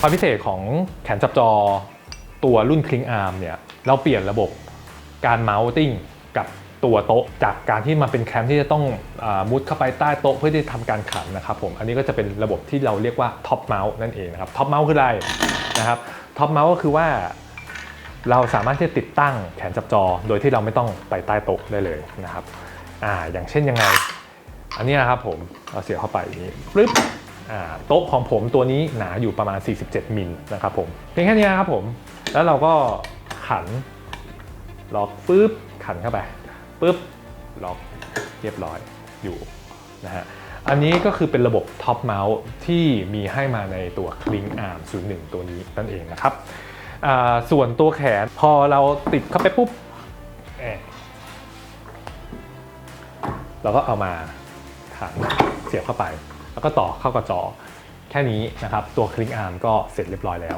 ความพิเศษของแขนจับจอตัวรุ่นคลิงอาร์มเนี่ยเราเปลี่ยนระบบการเมาส์ติ้งกับตัวโต๊ะจากการที่มาเป็นแคมที่จะต้องอมุดเข้าไปใต้โต๊ะเพื่อที่จะทำการขันนะครับผมอันนี้ก็จะเป็นระบบที่เราเรียกว่าท็อปเมาส์นั่นเองนะครับท็อปเมาส์คืออะไรนะครับท็อปเมาส์ก็คือว่าเราสามารถที่จะติดตั้งแขนจับจอโดยที่เราไม่ต้องไปใต้โต๊ะได้เลยนะครับอ่าอย่างเช่นยังไง อันนี้นะครับผมเราเสียบเข้าไปอย่างนี้ปึ๊บ โต๊ะของผมตัวนี้หนาอยู่ประมาณ 47มิลนะครับผมเพียงแค่นี้นะครับผม แล้วเราก็ขันล็อกปึ๊บขันเข้าไปปึ๊บล็อกเรียบร้อยอยู่นะฮะอันนี้ก็คือเป็นระบบท็อปเมาส์ที่มีให้มาในตัวคลิงอาร์ม01 ตัวนี้นั่นเองนะครับส่วนตัวแขนพอเราติดเข้าไปปุ๊บเอ่อเราก็เอามาขันเสียบเข้าไป แล้วก็ต่อเข้ากับจอ แค่นี้นะครับตัวคลิกอาร์มก็เสร็จเรียบร้อยแล้ว